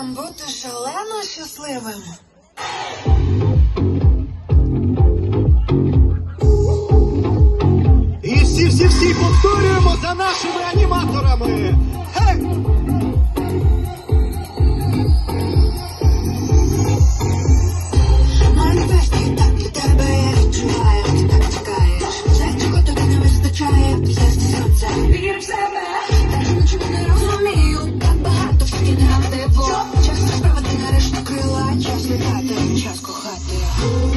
вам бути шалено щасливим. І всі, всі, всі повторюємо за нашими аніматорами. Хей! Вір в себе! час літати, час кохати.